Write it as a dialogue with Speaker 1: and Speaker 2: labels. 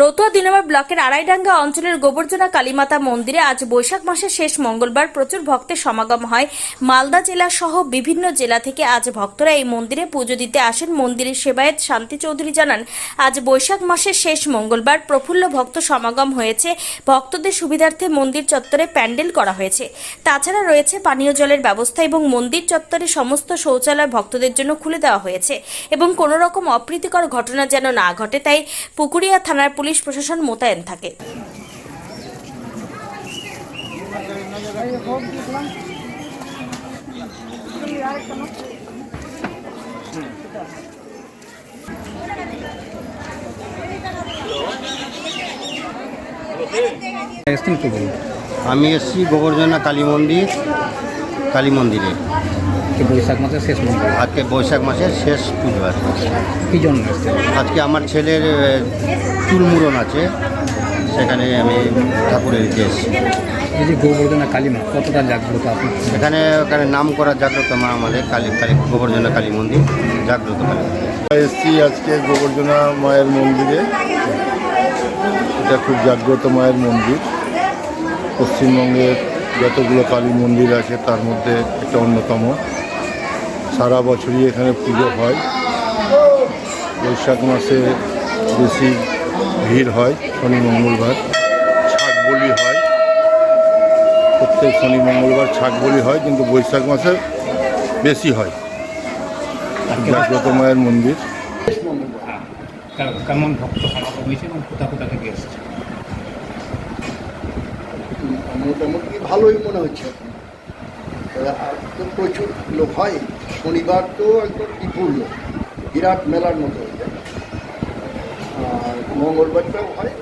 Speaker 1: রতুয়া দুই নম্বর ব্লকের আড়াইডাঙ্গা অঞ্চলের গোবর্জনা কালীমাতা মন্দিরে আজ বৈশাখ মাসের শেষ মঙ্গলবার প্রচুর ভক্তের সমাগম হয়। মালদা জেলা সহ বিভিন্ন জেলা থেকে আজ ভক্তরা এই মন্দিরে পুজো দিতে আসেন। মন্দিরের সেবায়েত শান্তি চৌধুরী জানান, আজ বৈশাখ মাসের শেষ মঙ্গলবার প্রফুল্ল ভক্ত সমাগম হয়েছে। ভক্তদের সুবিধার্থে মন্দির চত্বরে প্যান্ডেল করা হয়েছে। তাছাড়া রয়েছে পানীয় জলের ব্যবস্থা এবং মন্দির চত্বরে সমস্ত শৌচালয় ভক্তদের জন্য খুলে দেওয়া হয়েছে এবং কোনো রকম অপ্রীতিকর ঘটনা যেন না ঘটে, তাই পুকুরিয়া থানার পুলিশ প্রশাসন মোতায়েন থাকে।
Speaker 2: আমি এসেছি গোবর্ধনা কালী মন্দির কালী মন্দিরে।
Speaker 3: যে বৈশাখ মাসের শেষ মন্দির
Speaker 2: আজকে বৈশাখ মাসের শেষ পুজো আর কি।
Speaker 3: জন্য
Speaker 2: আজকে আমার ছেলের এ, চুলমুড়ন আছে সেখানে আমি ঠাকুরের দিতে এসেছি।
Speaker 3: এই যে গোবর্ধনা কালীমা কতটা জাগ্রত আপনি?
Speaker 2: এখানে ওখানে নাম করা জাগ্রত মা আমাদের কালী কালী গোবর্ধনা কালী মন্দির জাগ্রত কালী
Speaker 4: এসছি আজকে গোবর্ধনা মায়ের মন্দিরে। এটা খুব জাগ্রত মায়ের মন্দির। পশ্চিমবঙ্গের যতগুলো কালী মন্দির আছে তার মধ্যে একটা অন্যতম। সারা বছরই এখানে পুজো হয়। বৈশাখ মাসে বেশি ভিড় হয় শনি মঙ্গলবার ছাগ বলি হয়। প্রত্যেক শনি মঙ্গলবার ছাগ বলি হয় কিন্তু বৈশাখ মাসে বেশি হয়। জাগ্রত মায়ের মন্দির।
Speaker 3: কেমন ভক্ত সমাগম হয়েছে এবং কোথা কোথা থেকে এসছে?
Speaker 5: মোটামুটি ভালোই মনে হচ্ছে। তো প্রচুর লোক হয়। শনিবার তো একদম বিপুল লোক। বিরাট মেলার মতো। হয়ে যায় আর মঙ্গলবারটাও হয়।